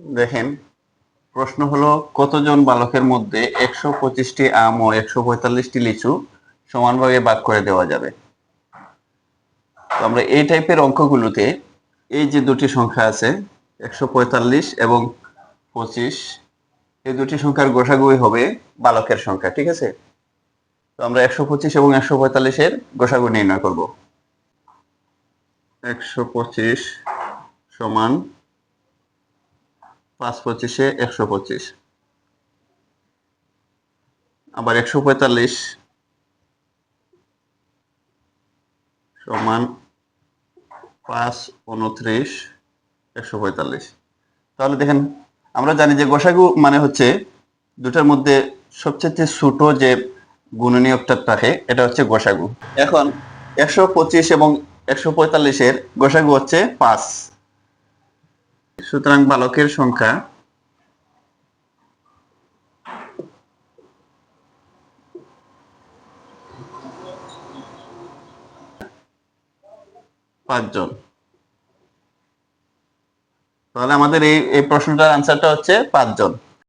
দেখেন, প্রশ্ন হলো, কতজন বালকের মধ্যে একশো পঁচিশটি আম ও একশো পঁয়তাল্লিশটি লিচু সমানভাবে ভাগ করে দেওয়া যাবে? তো আমরা এই টাইপের অঙ্কগুলোতে এই যে দুটি সংখ্যা আছে, একশো পঁয়তাল্লিশ এবং পঁচিশ, এই দুটি সংখ্যার গোসাগুই হবে বালকের সংখ্যা, ঠিক আছে? তো আমরা একশো পঁচিশ এবং একশো পঁয়তাল্লিশের গোসাগু নির্ণয় করব। একশো পঁচিশ সমান পাঁচ পঁচিশে একশো পঁচিশ। আবার একশো পঁয়তাল্লিশ সমান পাঁচ উনত্রিশ, একশো পঁয়তাল্লিশ। তাহলে দেখেন, আমরা জানি যে গোসাগু মানে হচ্ছে দুটার মধ্যে সবচেয়ে ছোট যে গুণনীয়কটা থাকে, এটা হচ্ছে গোসাগু। এখন একশো পঁচিশ এবং একশো পঁয়তাল্লিশের গোসাগু হচ্ছে পাঁচ। সুতরাং বালকের সংখ্যা পাঁচজন। তাহলে আমাদের এই এই প্রশ্নটার আনসারটা হচ্ছে পাঁচজন।